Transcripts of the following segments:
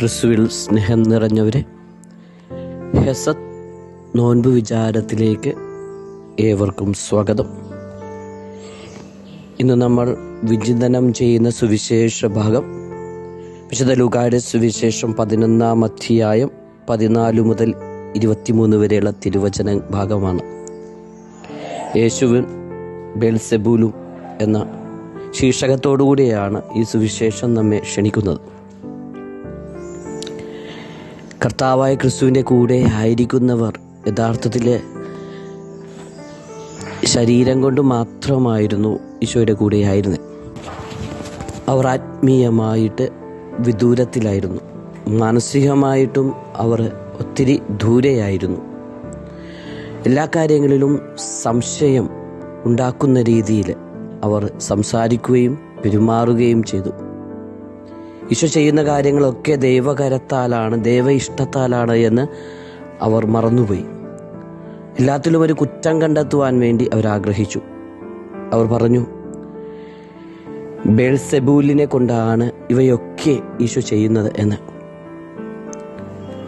ക്രിസ്തുവിൽ സ്നേഹം നിറഞ്ഞവരെ ഹെസത് നോൻപ് വിചാരത്തിലേക്ക് ഏവർക്കും സ്വാഗതം. ഇന്ന് നമ്മൾ വിചിന്തനം ചെയ്യുന്ന സുവിശേഷ ഭാഗം വിശുദ്ധ ലൂക്കായുടെ സുവിശേഷം പതിനൊന്നാം അധ്യായം പതിനാല് മുതൽ ഇരുപത്തിമൂന്ന് വരെയുള്ള തിരുവചന ഭാഗമാണ്. യേശുവിൻ ബെൽസെബൂലും എന്ന ശീർഷകത്തോടുകൂടിയാണ് ഈ സുവിശേഷം നമ്മെ ക്ഷണിക്കുന്നത്. കർത്താവായ ക്രിസ്തുവിന്റെ കൂടെ ആയിരിക്കുന്നവർ യഥാർത്ഥത്തിൽ ശരീരം കൊണ്ട് മാത്രമായിരുന്നു ഈശോയുടെ കൂടെയായിരുന്നത് അവർ ആത്മീയമായിട്ട് വിദൂരത്തിലായിരുന്നു. മാനസികമായിട്ടും അവർ ഒത്തിരി ദൂരെയായിരുന്നു. എല്ലാ കാര്യങ്ങളിലും സംശയം ഉണ്ടാക്കുന്ന രീതിയിൽ അവർ സംസാരിക്കുകയും പെരുമാറുകയും ചെയ്തു. ഈശോ ചെയ്യുന്ന കാര്യങ്ങളൊക്കെ ദൈവകരത്താലാണ് ദൈവ ഇഷ്ടത്താലാണ് എന്ന് അവർ മറന്നുപോയി. എല്ലാത്തിലും ഒരു കുറ്റം കണ്ടെത്തുവാൻ വേണ്ടി അവർ ആഗ്രഹിച്ചു. അവർ പറഞ്ഞു ബേൾസെബൂലിനെ കൊണ്ടാണ് ഇവയൊക്കെ ഈശോ ചെയ്യുന്നത് എന്ന്.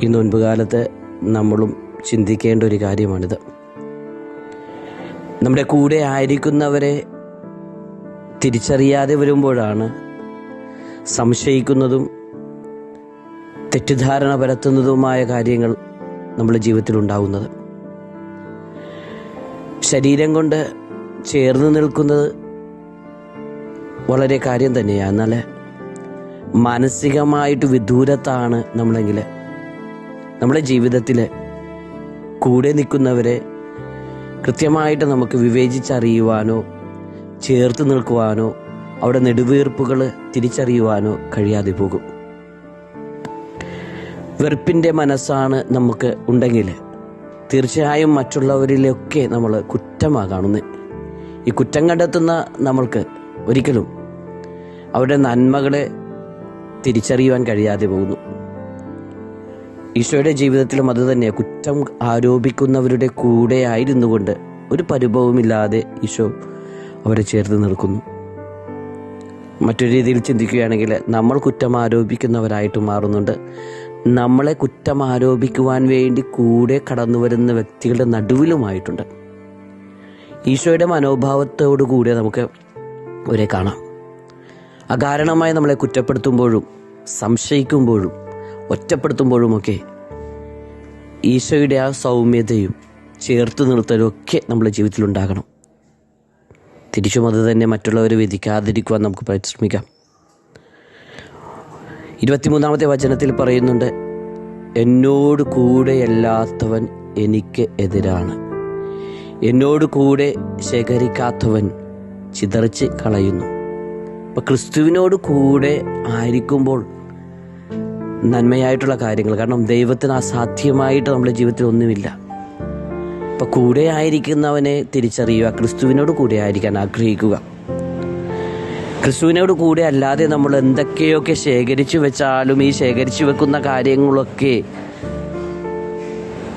ഈ നോൻപുകാലത്ത് നമ്മളും ചിന്തിക്കേണ്ട ഒരു കാര്യമാണിത്. നമ്മുടെ കൂടെ ആയിരിക്കുന്നവരെ തിരിച്ചറിയാതെ വരുമ്പോഴാണ് സംശയിക്കുന്നതും തെറ്റിദ്ധാരണ പരത്തുന്നതുമായ കാര്യങ്ങൾ നമ്മുടെ ജീവിതത്തിൽ ഉണ്ടാകുന്നത് ശരീരം കൊണ്ട് ചേർന്ന് നിൽക്കുന്നത് വളരെ കാര്യം തന്നെയാണ് എന്നാൽ മാനസികമായിട്ട് വിദൂരത്താണ് നമ്മളെങ്കിൽ നമ്മുടെ ജീവിതത്തിൽ കൂടെ നിൽക്കുന്നവരെ കൃത്യമായിട്ട് നമുക്ക് വിവേചിച്ചറിയുവാനോ ചേർത്ത് നിൽക്കുവാനോ അവിടെ നെടുവീർപ്പുകൾ തിരിച്ചറിയുവാനോ കഴിയാതെ പോകും. വെറുപ്പിന്റെ മനസ്സാണ് നമുക്ക് ഉണ്ടെങ്കിൽ തീർച്ചയായും മറ്റുള്ളവരിലൊക്കെ നമ്മൾ കുറ്റമാണ് കാണുന്നത് ഈ കുറ്റം കണ്ടെത്തുന്ന നമ്മൾക്ക് ഒരിക്കലും അവരുടെ നന്മകളെ തിരിച്ചറിയുവാൻ കഴിയാതെ പോകുന്നു. ഈശോയുടെ ജീവിതത്തിലും അത് തന്നെ. കുറ്റം ആരോപിക്കുന്നവരുടെ കൂടെ ആയിരുന്നു കൊണ്ട് ഒരു പരിഭവമില്ലാതെ ഈശോ അവരെ ചേർത്ത് നിൽക്കുന്നു. മറ്റൊരു രീതിയിൽ ചിന്തിക്കുകയാണെങ്കിൽ നമ്മൾ കുറ്റം ആരോപിക്കുന്നവരായിട്ട് മാറുന്നുണ്ട്. നമ്മളെ കുറ്റം ആരോപിക്കുവാൻ വേണ്ടി കൂടെ കടന്നു വരുന്ന വ്യക്തികളുടെ നടുവിലുമായിട്ടുണ്ട്. ഈശോയുടെ മനോഭാവത്തോടു കൂടെ നമുക്ക് ഒരേ കാണാം. അകാരണമായി നമ്മളെ കുറ്റപ്പെടുത്തുമ്പോഴും സംശയിക്കുമ്പോഴും ഒറ്റപ്പെടുത്തുമ്പോഴുമൊക്കെ ഈശോയുടെ ആ സൗമ്യതയും ചേർത്ത് നിർത്തലും ഒക്കെ നമ്മുടെ ജീവിതത്തിൽ ഉണ്ടാകണം തിരിച്ചും അത് തന്നെ മറ്റുള്ളവർ വിധിക്കാതിരിക്കുവാൻ നമുക്ക് പരിശ്രമിക്കാം. ഇരുപത്തിമൂന്നാമത്തെ വചനത്തിൽ പറയുന്നുണ്ട് എന്നോട് കൂടെയല്ലാത്തവൻ എനിക്ക് എതിരാണ്. എന്നോട് കൂടെ ശേഖരിക്കാത്തവൻ ചിതറിച്ച് കളയുന്നു. അപ്പം ക്രിസ്തുവിനോട് കൂടെ ആയിരിക്കുമ്പോൾ നന്മയായിട്ടുള്ള കാര്യങ്ങൾ കാരണം ദൈവത്തിന് അസാധ്യമായിട്ട് നമ്മുടെ ജീവിതത്തിൽ ഒന്നുമില്ല. അപ്പൊ കൂടെ ആയിരിക്കുന്നവനെ തിരിച്ചറിയുക ക്രിസ്തുവിനോട് കൂടെ ആയിരിക്കാൻ ആഗ്രഹിക്കുക. ക്രിസ്തുവിനോട് കൂടെ അല്ലാതെ നമ്മൾ എന്തൊക്കെയൊക്കെ ശേഖരിച്ചു വെച്ചാലും ഈ ശേഖരിച്ചു വെക്കുന്ന കാര്യങ്ങളൊക്കെ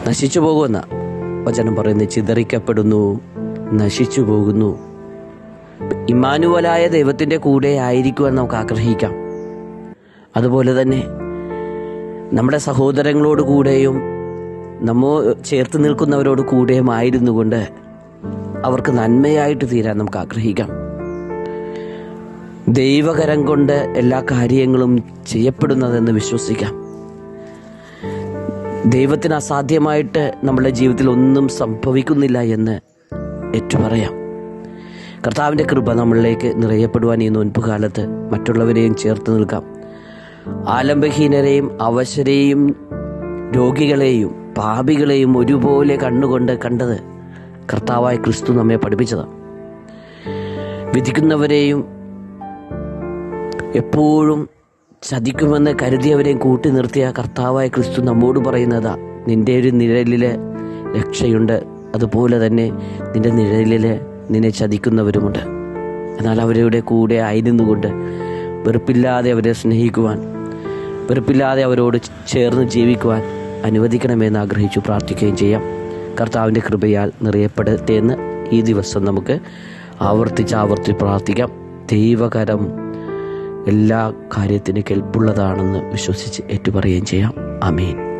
നശിച്ചു പോകുന്ന വചനം പറയുന്നത് ചിതറിക്കപ്പെടുന്നു നശിച്ചു പോകുന്നു. ഇമാനുവലായ ദൈവത്തിന്റെ കൂടെ ആയിരിക്കുവാൻ നമുക്ക് ആഗ്രഹിക്കാം. അതുപോലെ തന്നെ നമ്മുടെ സഹോദരങ്ങളോട് കൂടെയും നമ്മോ ചേർത്ത് നിൽക്കുന്നവരോട് കൂടെയുമായിരുന്നു കൊണ്ട് അവർക്ക് നന്മയായിട്ട് തീരാൻ നമുക്ക് ആഗ്രഹിക്കാം. ദൈവകരം കൊണ്ട് എല്ലാ കാര്യങ്ങളും ചെയ്യപ്പെടുന്നതെന്ന് വിശ്വസിക്കാം. ദൈവത്തിന് അസാധ്യമായിട്ട് നമ്മുടെ ജീവിതത്തിൽ ഒന്നും സംഭവിക്കുന്നില്ല എന്ന് ഏറ്റുപറയാം. കർത്താവിന്റെ കൃപ നമ്മളിലേക്ക് നിറയപ്പെടുവാൻ ഈ നോൻപുകാലത്ത് മറ്റുള്ളവരെയും ചേർത്ത് നിൽക്കാം. ആലംബഹീനരെയും അവശരെയും രോഗികളെയും പാപികളെയും ഒരുപോലെ കണ്ണുകൊണ്ട് കണ്ടത് കർത്താവായ ക്രിസ്തു നമ്മെ പഠിപ്പിച്ചതാണ് വിധിക്കുന്നവരെയും എപ്പോഴും ചതിക്കുമെന്ന് കരുതിയവരെയും കൂട്ടി നിർത്തിയ കർത്താവായ ക്രിസ്തു നമ്മോട് പറയുന്നതാ നിന്റെ ഒരു നിഴലിൽ രക്ഷയുണ്ട്. അതുപോലെ തന്നെ നിന്റെ നിഴലിൽ നിന്നെ ചതിക്കുന്നവരുമുണ്ട്. എന്നാൽ അവരുടെ കൂടെ ആയിരുന്നുകൊണ്ട് വെറുപ്പില്ലാതെ അവരെ സ്നേഹിക്കുവാൻ വെറുപ്പില്ലാതെ അവരോട് ചേർന്ന് ജീവിക്കുവാൻ അനുവദിക്കണമെന്ന് ആഗ്രഹിച്ചു പ്രാർത്ഥിക്കുകയും ചെയ്യാം. കർത്താവിന്റെ കൃപയാൽ നിറയപ്പെടട്ടെ എന്ന് ഈ ദിവസം നമുക്ക് ആവർത്തിച്ച് ആവർത്തി പ്രാർത്ഥിക്കാം. ദൈവകരം എല്ലാ കാര്യത്തിനും കെൽപ്പുള്ളതാണെന്ന് വിശ്വസിച്ച് ഏറ്റുപറയുകയും ചെയ്യാം. അമീൻ